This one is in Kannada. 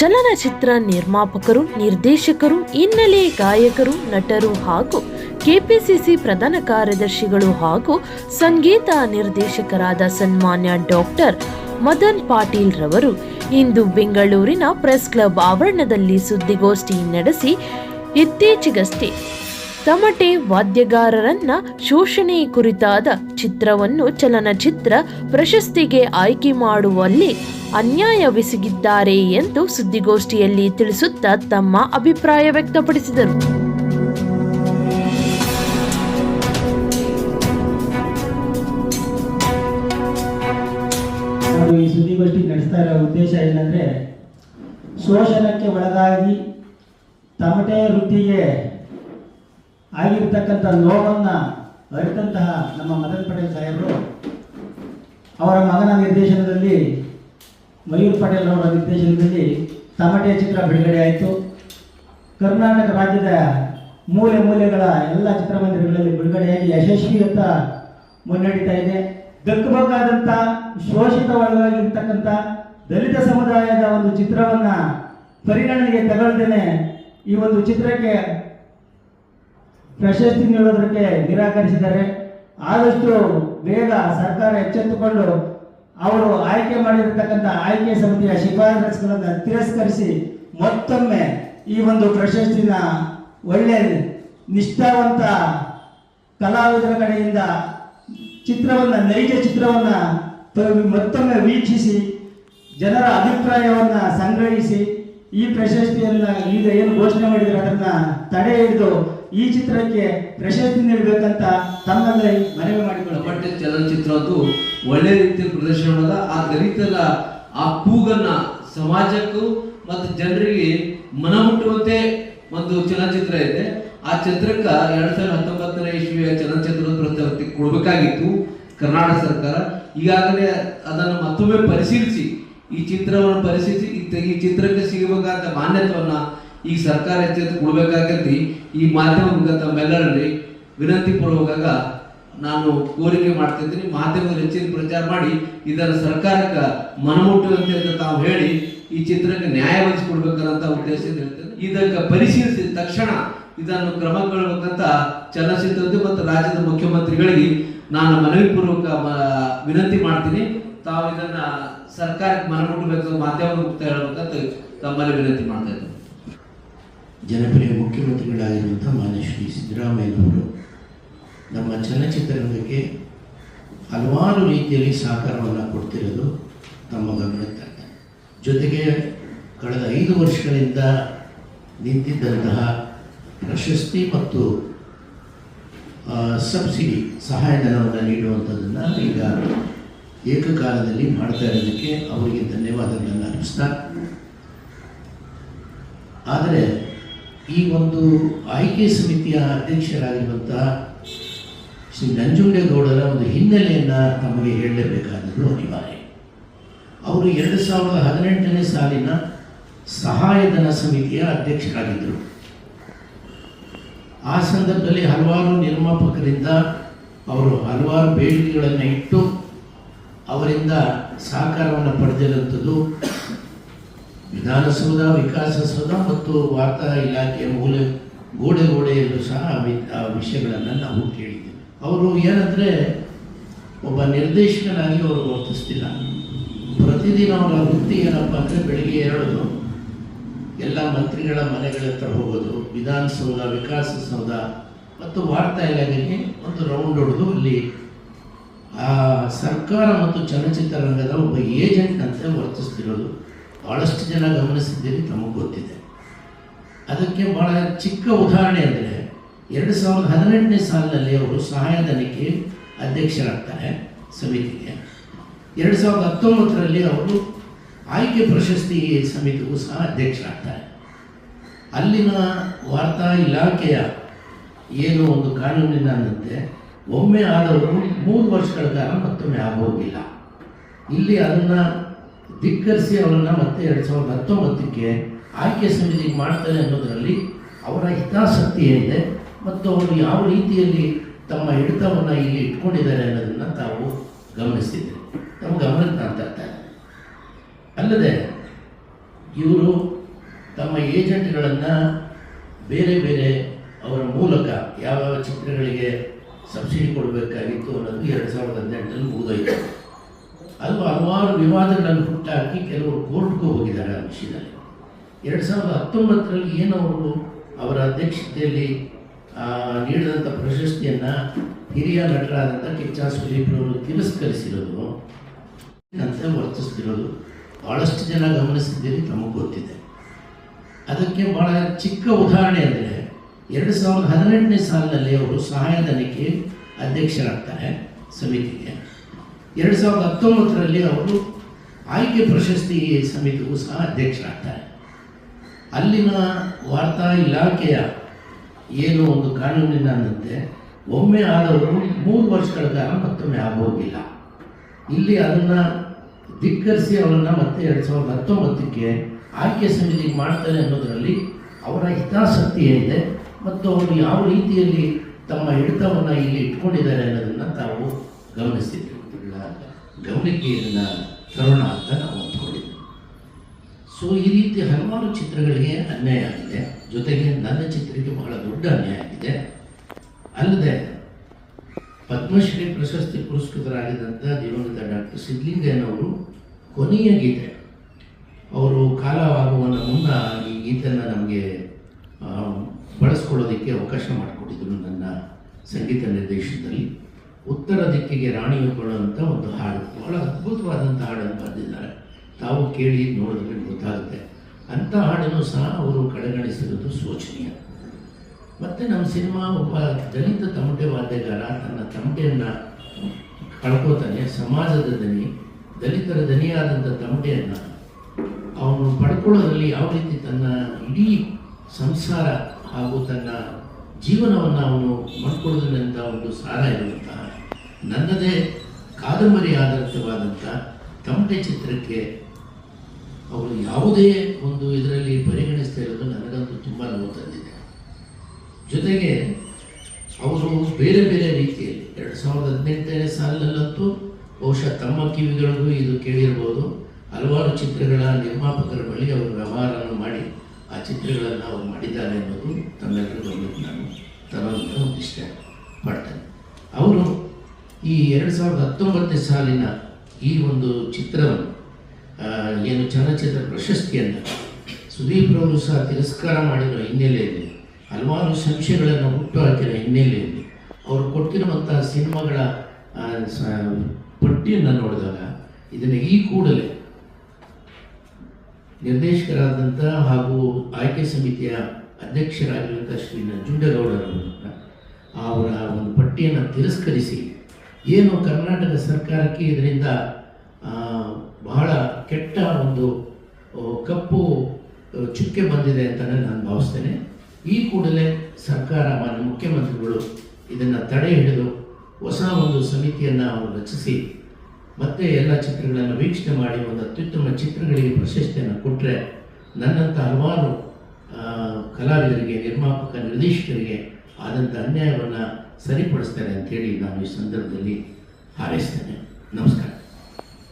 ಚಲನಚಿತ್ರ ನಿರ್ಮಾಪಕರು, ನಿರ್ದೇಶಕರು, ಹಿನ್ನೆಲೆ ಗಾಯಕರು, ನಟರು ಹಾಗೂ ಕೆಪಿಸಿಸಿ ಪ್ರಧಾನ ಕಾರ್ಯದರ್ಶಿಗಳು ಹಾಗೂ ಸಂಗೀತ ನಿರ್ದೇಶಕರಾದ ಸನ್ಮಾನ್ಯ ಡಾಕ್ಟರ್ ಮದನ್ ಪಾಟೀಲ್ ರವರು ಇಂದು ಬೆಂಗಳೂರಿನ ಪ್ರೆಸ್ ಕ್ಲಬ್ ಆವರಣದಲ್ಲಿ ಸುದ್ದಿಗೋಷ್ಠಿ ನಡೆಸಿ ಇತ್ತೀಚೆಗಷ್ಟೇ ತಮಟೆ ವಾದ್ಯಗಾರರನ್ನ ಶೋಷಣೆ ಕುರಿತಾದ ಚಿತ್ರವನ್ನು ಚಲನಚಿತ್ರ ಪ್ರಶಸ್ತಿಗೆ ಆಯ್ಕೆ ಮಾಡುವಲ್ಲಿ ಅನ್ಯಾಯವೆಸಗಿದ್ದಾರೆ ಎಂದು ಸುದ್ದಿಗೋಷ್ಠಿಯಲ್ಲಿ ತಿಳಿಸುತ್ತಾ ತಮ್ಮ ಅಭಿಪ್ರಾಯ ವ್ಯಕ್ತಪಡಿಸಿದರು. ಈ ಸುದ್ದಿಗೋಷ್ಠಿ ನಡೆಸ್ತಾ ಇರೋ ಉದ್ದೇಶ ಏನಂದ್ರೆ, ಶೋಷಣಕ್ಕೆ ಒಳಗಾಗಿ ತಮಟೆ ವೃತ್ತಿಗೆ ಆಗಿರ್ತಕ್ಕಂಥ ನೋವನ್ನ ಅರಿತಂತಹ ನಮ್ಮ ಮದನ್ ಪಟೇಲ್ ಸಾಹೇಬರು, ಅವರ ಮಗನ ನಿರ್ದೇಶನದಲ್ಲಿ ಮಯೂರ್ ಪಟೇಲ್ ಅವರ ನಿರ್ದೇಶನದಲ್ಲಿ ತಮಟೆ ಚಿತ್ರ ಬಿಡುಗಡೆ ಆಯಿತು. ಕರ್ನಾಟಕ ರಾಜ್ಯದ ಮೂಲೆ ಮೂಲೆಗಳ ಎಲ್ಲ ಚಿತ್ರಮಂದಿರಗಳಲ್ಲಿ ಬಿಡುಗಡೆಯಾಗಿ ಯಶಸ್ವಿಯತ್ತ ಮುನ್ನಡೀತಾ ಇದೆ. ದಕ್ಕಬೇಕಾದಂಥ ಶೋಷಿತ ಒಳಗಾಗಿರ್ತಕ್ಕಂಥ ದಲಿತ ಸಮುದಾಯದ ಒಂದು ಚಿತ್ರವನ್ನ ಪರಿಗಣನೆಗೆ ತಗೊಳ್ದೇನೆ ಈ ಒಂದು ಚಿತ್ರಕ್ಕೆ ಪ್ರಶಸ್ತಿ ನೀಡೋದಕ್ಕೆ ನಿರಾಕರಿಸಿದ್ದಾರೆ. ಆದಷ್ಟು ಬೇಗ ಸರ್ಕಾರ ಎಚ್ಚೆತ್ತುಕೊಂಡು ಅವರು ಆಯ್ಕೆ ಮಾಡಿರತಕ್ಕಂಥ ಆಯ್ಕೆ ಸಮಿತಿಯ ಶಿಫಾರಸುಗಳನ್ನು ತಿರಸ್ಕರಿಸಿ ಮತ್ತೊಮ್ಮೆ ಈ ಒಂದು ಪ್ರಶಸ್ತಿನ ಒಳ್ಳೆ ನಿಷ್ಠಾವಂತ ಕಲಾವಿದರ ಕಡೆಯಿಂದ ಚಿತ್ರವನ್ನ, ನೈಜ ಚಿತ್ರವನ್ನ ಮತ್ತೊಮ್ಮೆ ವೀಕ್ಷಿಸಿ, ಜನರ ಅಭಿಪ್ರಾಯವನ್ನ ಸಂಗ್ರಹಿಸಿ, ಈ ಪ್ರಶಸ್ತಿಯನ್ನ ಈಗ ಏನು ಘೋಷಣೆ ಮಾಡಿದ್ರೆ ಅದನ್ನ ತಡೆ ಹಿಡಿದು ಈ ಚಿತ್ರಕ್ಕೆ ಪ್ರಶಸ್ತಿ ನೀಡಬೇಕಂತ ತಮ್ಮಲ್ಲಿ ಮನವಿ ಮಾಡಿಕೊಳ್ಳಬೇಕು ಕಪಟೆ ಚಲನಚಿತ್ರ ಅದು ಒಳ್ಳೆ ರೀತಿಯ ಪ್ರದರ್ಶನ ಆ ದಲಿತರ, ಆ ಕೂಗನ್ನ ಸಮಾಜಕ್ಕೂ ಮತ್ತು ಜನರಿಗೆ ಮನಮುಟ್ಟುವಂತೆ ಒಂದು ಚಲನಚಿತ್ರ ಇದೆ. ಆ ಚಿತ್ರಕ್ಕ ಎರಡ್ ಸಾವಿರದ ಹತ್ತೊಂಬತ್ತನೇ ಇಸ್ವಿಯ ಚಲನಚಿತ್ರ ಪ್ರಶಸ್ತಿ ಕೊಡಬೇಕಾಗಿತ್ತು ಕರ್ನಾಟಕ ಸರ್ಕಾರ. ಈಗಾಗಲೇ ಅದನ್ನು ಮತ್ತೊಮ್ಮೆ ಪರಿಶೀಲಿಸಿ, ಈ ಚಿತ್ರವನ್ನು ಪರಿಶೀಲಿಸಿ ಈ ಚಿತ್ರಕ್ಕೆ ಸಿಗಬೇಕಾದ ಮಾನ್ಯತೆಯನ್ನ ಈ ಸರ್ಕಾರ ಎಚ್ಚೆತ್ತು ಕೊಡಬೇಕಾಗತ್ತಿ ಈ ಮಾಧ್ಯಮ ಮುಖಾಂತರ ತಮ್ಮೆಲ್ಲರಲ್ಲಿ ವಿನಂತಿ ಪೂರ್ವಕ ನಾನು ಕೋರಿಕೆ ಮಾಡ್ತಾ ಇದ್ದೀನಿ ಮಾಧ್ಯಮದಲ್ಲಿ ಹೆಚ್ಚಿನ ಪ್ರಚಾರ ಮಾಡಿ ಇದನ್ನು ಸರ್ಕಾರಕ್ಕೆ ಮನಮುಟ್ಟುವಂತೆ ಅಂತ ತಾವು ಹೇಳಿ, ಈ ಚಿತ್ರಕ್ಕೆ ನ್ಯಾಯ ಒದಗಿಸಿಕೊಡ್ಬೇಕನ್ನಂತ ಉದ್ದೇಶದಿಂದ ಹೇಳ್ತೇನೆ. ಇದಕ್ಕೆ ಪರಿಶೀಲಿಸಿದ ತಕ್ಷಣ ಇದನ್ನು ಕ್ರಮಗೊಳ್ಳಬೇಕಂತ ಚಲನಚಿತ್ರದ ಮತ್ತು ರಾಜ್ಯದ ಮುಖ್ಯಮಂತ್ರಿಗಳಿಗೆ ನಾನು ಮನವಿ ಪೂರ್ವಕ ವಿನಂತಿ ಮಾಡ್ತೀನಿ. ತಾವು ಇದನ್ನ ಸರ್ಕಾರಕ್ಕೆ ಮನಮುಟ್ಟಬೇಕು ಮಾಧ್ಯಮ ಮುಕ್ತ ಹೇಳ್ಬೇಕಂತ ತಮ್ಮಲ್ಲಿ ವಿನಂತಿ ಮಾಡ್ತಾ ಇದ್ದೀನಿ. ಜನಪ್ರಿಯ ಮುಖ್ಯಮಂತ್ರಿಗಳಾಗಿರುವಂಥ ಮಾನ್ಯ ಶ್ರೀ ಸಿದ್ದರಾಮಯ್ಯನವರು ನಮ್ಮ ಚಲನಚಿತ್ರರಂಗಕ್ಕೆ ಹಲವಾರು ರೀತಿಯಲ್ಲಿ ಸಹಕಾರವನ್ನು ಕೊಡ್ತಿರೋದು ತಮ್ಮ ಗಮನಕ್ಕೆ ಜೊತೆಗೆ ಕಳೆದ ಐದು ವರ್ಷಗಳಿಂದ ನಿಂತಿದ್ದಂತಹ ಪ್ರಶಸ್ತಿ ಮತ್ತು ಸಬ್ಸಿಡಿ ಸಹಾಯಧನವನ್ನು ನೀಡುವಂಥದ್ದನ್ನು ಈಗ ಏಕಕಾಲದಲ್ಲಿ ಮಾಡ್ತಾ ಇರೋದಕ್ಕೆ ಅವರಿಗೆ ಧನ್ಯವಾದಗಳನ್ನು ಅರ್ಪಿಸ್ತಾ ಆದರೆ ಈ ಒಂದು ಆಯ್ಕೆ ಸಮಿತಿಯ ಅಧ್ಯಕ್ಷರಾಗಿರುವಂತಹ ಶ್ರೀ ನಂಜುಂಡೇಗೌಡರ ಒಂದು ಹಿನ್ನೆಲೆಯನ್ನು ತಮಗೆ ಹೇಳಲೇಬೇಕಾದದ್ದು ಅನಿವಾರ್ಯ. ಅವರು ಎರಡು ಸಾವಿರದ ಹದಿನೆಂಟನೇ ಸಾಲಿನ ಸಹಾಯಧನ ಸಮಿತಿಯ ಅಧ್ಯಕ್ಷರಾಗಿದ್ದರು. ಆ ಸಂದರ್ಭದಲ್ಲಿ ಹಲವಾರು ನಿರ್ಮಾಪಕರಿಂದ ಅವರು ಹಲವಾರು ಬೇಡಿಕೆಗಳನ್ನು ಇಟ್ಟು ಅವರಿಂದ ಸಹಕಾರವನ್ನು ಪಡೆದಿರುವಂಥದ್ದು ವಿಧಾನಸೌಧ, ವಿಕಾಸಸೌಧ ಮತ್ತು ವಾರ್ತಾ ಇಲಾಖೆಯ ಮೂಲೆ ಗೋಡೆ ಗೋಡೆಯಲ್ಲೂ ಸಹ ಆ ವಿಷಯಗಳನ್ನು ನಾವು ಕೇಳಿದ್ದೇವೆ. ಅವರು ಏನಂದರೆ ಒಬ್ಬ ನಿರ್ದೇಶಕನಾಗಿ ಅವರು ವರ್ತಿಸ್ತಿಲ್ಲ. ಪ್ರತಿದಿನ ಅವರ ವೃತ್ತಿ ಏನಪ್ಪ ಅಂದರೆ ಬೆಳಿಗ್ಗೆ ಎರಡು ಎಲ್ಲ ಮಂತ್ರಿಗಳ ಮನೆಗಳ ಹತ್ರ ಹೋಗೋದು, ವಿಧಾನಸೌಧ, ವಿಕಾಸಸೌಧ ಮತ್ತು ವಾರ್ತಾ ಇಲಾಖೆಗೆ ಒಂದು ರೌಂಡ್ ಹೊಡೆದು ಅಲ್ಲಿ ಆ ಸರ್ಕಾರ ಮತ್ತು ಚಲನಚಿತ್ರರಂಗದ ಒಬ್ಬ ಏಜೆಂಟ್ನಂತೆ ವರ್ತಿಸ್ತಿರೋದು. ಭಾಳಷ್ಟು ಜನ ಗಮನಿಸಿದ್ದೀರಿ ತಮಗೆ ಗೊತ್ತಿದೆ. ಅದಕ್ಕೆ ಭಾಳ ಚಿಕ್ಕ ಉದಾಹರಣೆ ಅಂದರೆ, ಎರಡು ಸಾವಿರದ ಹದಿನೆಂಟನೇ ಸಾಲಿನಲ್ಲಿ ಅವರು ಸಹಾಯಧನಕ್ಕೆ ಅಧ್ಯಕ್ಷರಾಗ್ತಾರೆ ಸಮಿತಿಗೆ. ಎರಡು ಸಾವಿರದ ಹತ್ತೊಂಬತ್ತರಲ್ಲಿ ಅವರು ಆಯ್ಕೆ ಪ್ರಶಸ್ತಿ ಸಮಿತಿಗೂ ಸಹ ಅಧ್ಯಕ್ಷರಾಗ್ತಾರೆ. ಅಲ್ಲಿನ ವಾರ್ತಾ ಇಲಾಖೆಯ ಏನು ಒಂದು ಕಾನೂನಿನ ಅನ್ನಂತೆ ಒಮ್ಮೆ ಆದವರು ಮೂರು ವರ್ಷಗಳ ಕಾಲ ಮತ್ತೊಮ್ಮೆ ಆಗೋಗಿಲ್ಲ. ಇಲ್ಲಿ ಅದನ್ನು ಧಿಕ್ಕರಿಸಿ ಅವರನ್ನು ಮತ್ತೆ ಎರಡು ಸಾವಿರದ ಹತ್ತೊಂಬತ್ತಕ್ಕೆ ಆಯ್ಕೆ ಸಮಿತಿಗೆ ಮಾಡ್ತಾರೆ ಅನ್ನೋದರಲ್ಲಿ ಅವರ ಹಿತಾಸಕ್ತಿ ಏನಿದೆ ಮತ್ತು ಅವರು ಯಾವ ರೀತಿಯಲ್ಲಿ ತಮ್ಮ ಹಿಡಿತವನ್ನು ಇಲ್ಲಿ ಇಟ್ಕೊಂಡಿದ್ದಾರೆ ಅನ್ನೋದನ್ನು ತಾವು ಗಮನಿಸ್ತಿದ್ದೀರಿ ತಮ್ಮ ಗಮನಕ್ಕೆ ಇದ್ದೀನಿ. ಅಲ್ಲದೆ ಇವರು ತಮ್ಮ ಏಜೆಂಟ್ಗಳನ್ನು ಬೇರೆ ಬೇರೆ ಅವರ ಮೂಲಕ ಯಾವ ಚಿತ್ರಗಳಿಗೆ ಸಬ್ಸಿಡಿ ಕೊಡಬೇಕಾಗಿತ್ತು ಅನ್ನೋದು ಎರಡು ಸಾವಿರದ ಹದಿನೆಂಟರಲ್ಲಿ ಮುಗಿದೋಯ್ತು ಅದು ಹಲವಾರು ವಿವಾದಗಳನ್ನು ಹುಟ್ಟಾಕಿ ಕೆಲವರು ಕೋರ್ಟ್ಗೂ ಹೋಗಿದ್ದಾರೆ ಆ ವಿಷಯದಲ್ಲಿ. ಎರಡು ಸಾವಿರದ ಹತ್ತೊಂಬತ್ತರಲ್ಲಿ ಏನವರು ಅವರು ಅಧ್ಯಕ್ಷತೆಯಲ್ಲಿ ನೀಡಿದಂಥ ಪ್ರಶಸ್ತಿಯನ್ನು ಹಿರಿಯ ನಟರಾದಂಥ ಕಿಚ್ಚ ಸುದೀಪ್ನವರು ತಿರಸ್ಕರಿಸಿರೋದು, ಅಂತ ವರ್ತಿಸ್ತಿರೋದು ಭಾಳಷ್ಟು ಜನ ಗಮನಿಸಿದ್ದೀರಿ ತಮಗೆ ಗೊತ್ತಿದೆ. ಅದಕ್ಕೆ ಭಾಳ ಚಿಕ್ಕ ಉದಾಹರಣೆ ಅಂದರೆ, ಎರಡು ಸಾವಿರದ ಹದಿನೆಂಟನೇ ಸಾಲಿನಲ್ಲಿ ಅವರು ಸಹಾಯಧನಕ್ಕೆ ಅಧ್ಯಕ್ಷರಾಗ್ತಾರೆ ಸಮಿತಿಗೆ. ಎರಡು ಸಾವಿರದ ಹತ್ತೊಂಬತ್ತರಲ್ಲಿ ಅವರು ಆಯ್ಕೆ ಪ್ರಶಸ್ತಿ ಸಮಿತಿಗೂ ಸಹ ಅಧ್ಯಕ್ಷರಾಗ್ತಾರೆ. ಅಲ್ಲಿನ ವಾರ್ತಾ ಇಲಾಖೆಯ ಏನು ಒಂದು ಕಾನೂನಿನಂತೆ ಒಮ್ಮೆ ಆದವರು ಮೂರು ವರ್ಷಗಳ ಕಾಲ ಮತ್ತೊಮ್ಮೆ ಆಗೋಗಿಲ್ಲ. ಇಲ್ಲಿ ಅದನ್ನು ಧಿಕ್ಕರಿಸಿ ಅವರನ್ನು ಮತ್ತೆ ಎರಡು ಸಾವಿರದ ಹತ್ತೊಂಬತ್ತಕ್ಕೆ ಆಯ್ಕೆ ಸಮಿತಿಗೆ ಮಾಡ್ತಾರೆ ಅನ್ನೋದರಲ್ಲಿ ಅವರ ಹಿತಾಸಕ್ತಿ ಏನಿದೆ ಮತ್ತು ಅವರು ಯಾವ ರೀತಿಯಲ್ಲಿ ತಮ್ಮ ಹಿಡಿತವನ್ನು ಇಲ್ಲಿ ಇಟ್ಕೊಂಡಿದ್ದಾರೆ ಅನ್ನೋದನ್ನು ತಾವು ಗಮನಿಸ್ತಿದ್ದೀವಿ. ಗಮನಕ್ಕೆ ತರೋಣ ಅಂತ ನಾವು ಅಂದ್ಕೊಂಡಿದ್ದೀವಿ ಸೊ ಈ ರೀತಿ ಹಲವಾರು ಚಿತ್ರಗಳಿಗೆ ಅನ್ಯಾಯ ಆಗಿದೆ. ಜೊತೆಗೆ ನನ್ನ ಚಿತ್ರಕ್ಕೆ ಬಹಳ ದೊಡ್ಡ ಅನ್ಯಾಯ ಆಗಿದೆ. ಅಲ್ಲದೆ, ಪದ್ಮಶ್ರೀ ಪ್ರಶಸ್ತಿ ಪುರಸ್ಕೃತರಾಗಿದ್ದಂಥ ದಿವಂಗತ ಡಾಕ್ಟರ್ ಸಿದ್ಲಿಂಗಯ್ಯನವರು ಕೊನೆಯ ಗೀತೆ. ಅವರು ಕಾಲವಾಗುವ ಮುನ್ನ ಈ ಗೀತೆಯನ್ನು ನಮಗೆ ಬಳಸ್ಕೊಳ್ಳೋದಕ್ಕೆ ಅವಕಾಶ ಮಾಡಿಕೊಟ್ಟಿದ್ರು ನನ್ನ ಸಂಗೀತ ನಿರ್ದೇಶನದಲ್ಲಿ. ಉತ್ತರ ದಿಕ್ಕಿಗೆ ರಾಣಿಯೊಬ್ಬಳು ಅಂತ ಒಂದು ಹಾಡು. ಬಹಳ ಅದ್ಭುತವಾದಂಥ ಹಾಡನ್ನು ಬರೆದಿದ್ದಾರೆ ತಾವು ಕೇಳಿ ನೋಡಿದ್ರೆ ಗೊತ್ತಾಗುತ್ತೆ. ಅಂಥ ಹಾಡನ್ನು ಸಹ ಅವರು ಕಡೆಗಣಿಸಿರೋದು ಶೋಚನೀಯ. ಮತ್ತು ನಮ್ಮ ಸಿನಿಮಾ ಒಬ್ಬ ದಲಿತ ತಮಟೆ ವಾದ್ಯಗಾರ ತನ್ನ ತಮಟೆಯನ್ನು ಕಳ್ಕೋತಾನೆ. ಸಮಾಜದ ದನಿ, ದಲಿತರ ದನಿಯಾದಂಥ ತಮಟೆಯನ್ನು ಅವನು ಪಡ್ಕೊಳ್ಳೋದ್ರಲ್ಲಿ ಯಾವ ರೀತಿ ತನ್ನ ಇಡೀ ಸಂಸಾರ ಹಾಗೂ ತನ್ನ ಜೀವನವನ್ನು ಅವನು ಮಾಡಿಕೊಳ್ಳೋದ್ರಿಂದ ಒಂದು ಸಾರ ಇರುವಂತಹ, ನನ್ನದೇ ಕಾದಂಬರಿ ಆಧಾರಿತವಾದಂಥ ತಮಟೆ ಚಿತ್ರಕ್ಕೆ ಅವರು ಯಾವುದೇ ಒಂದು ಇದರಲ್ಲಿ ಪರಿಗಣಿಸ್ತಾ ಇರೋದು ನನಗಂತೂ ತುಂಬ ನೋವು ತಂದಿದೆ. ಜೊತೆಗೆ ಅವರು ಬೇರೆ ಬೇರೆ ರೀತಿಯಲ್ಲಿ, ಎರಡು ಸಾವಿರದ ಹದಿನೆಂಟನೇ ಸಾಲಿನಲ್ಲಂತೂ ಬಹುಶಃ ತಮ್ಮ ಕಿವಿಗಳಿಗೂ ಇದು ಕೇಳಿರ್ಬೋದು. ಹಲವಾರು ಚಿತ್ರಗಳ ನಿರ್ಮಾಪಕರ ಬಳಿ ಅವರು ವ್ಯವಹಾರವನ್ನು ಮಾಡಿ ಆ ಚಿತ್ರಗಳನ್ನು ಅವರು ಮಾಡಿದ್ದಾರೆ ಅನ್ನೋದು ತಮ್ಮೆಲ್ಲರ ನಾನು ತರೋದನ್ನು ಇಷ್ಟ ಪಡ್ತೇನೆ ಅವರು ಈ ಎರಡು ಸಾವಿರದ ಹತ್ತೊಂಬತ್ತನೇ ಸಾಲಿನ ಈ ಒಂದು ಚಿತ್ರವನ್ನು ಏನು ಚಲನಚಿತ್ರ ಪ್ರಶಸ್ತಿಯನ್ನು ಸುದೀಪ್ರವರು ಸಹ ತಿರಸ್ಕಾರ ಮಾಡಿರೋ ಹಿನ್ನೆಲೆಯಲ್ಲಿ, ಹಲವಾರು ಸಂಶಯಗಳನ್ನು ಹುಟ್ಟುಹಾಕಿರೋ ಹಿನ್ನೆಲೆಯಲ್ಲಿ ಅವರು ಕೊಟ್ಟಿರುವಂತಹ ಸಿನಿಮಾಗಳ ಪಟ್ಟಿಯನ್ನು ನೋಡಿದಾಗ ಇದನ್ನು ಈ ಕೂಡಲೇ ನಿರ್ದೇಶಕರಾದಂಥ ಹಾಗೂ ಆಯ್ಕೆ ಸಮಿತಿಯ ಅಧ್ಯಕ್ಷರಾಗಿರುವಂಥ ಶ್ರೀ ನಂಜುಂಡೇಗೌಡರವರನ್ನ ಅವರ ಒಂದು ಪಟ್ಟಿಯನ್ನು ತಿರಸ್ಕರಿಸಿ ಏನು ಕರ್ನಾಟಕ ಸರ್ಕಾರಕ್ಕೆ ಇದರಿಂದ ಬಹಳ ಕೆಟ್ಟ ಒಂದು ಕಪ್ಪು ಚುಕ್ಕೆ ಬಂದಿದೆ ಅಂತಲೇ ನಾನು ಭಾವಿಸ್ತೇನೆ. ಈ ಕೂಡಲೇ ಸರ್ಕಾರ, ಮಾನ್ಯ ಮುಖ್ಯಮಂತ್ರಿಗಳು ಇದನ್ನು ತಡೆ ಹಿಡಿದು ಹೊಸ ಒಂದು ಸಮಿತಿಯನ್ನು ಅವರು ರಚಿಸಿ ಮತ್ತೆ ಎಲ್ಲ ಚಿತ್ರಗಳನ್ನು ವೀಕ್ಷಣೆ ಮಾಡಿ ಒಂದು ಅತ್ಯುತ್ತಮ ಚಿತ್ರಗಳಿಗೆ ಪ್ರಶಸ್ತಿಯನ್ನು ಕೊಟ್ಟರೆ ನನ್ನಂಥ ಹಲವಾರು ಕಲಾವಿದರಿಗೆ, ನಿರ್ಮಾಪಕ, ನಿರ್ದೇಶಕರಿಗೆ ಆದಂಥ ಅನ್ಯಾಯವನ್ನು ಸರಿಪಡಿಸ್ತಾರೆ ಅಂತೇಳಿ ನಾನು ಈ ಸಂದರ್ಭದಲ್ಲಿ ಹಾರೈಸ್ತೇನೆ. ನಮಸ್ಕಾರ.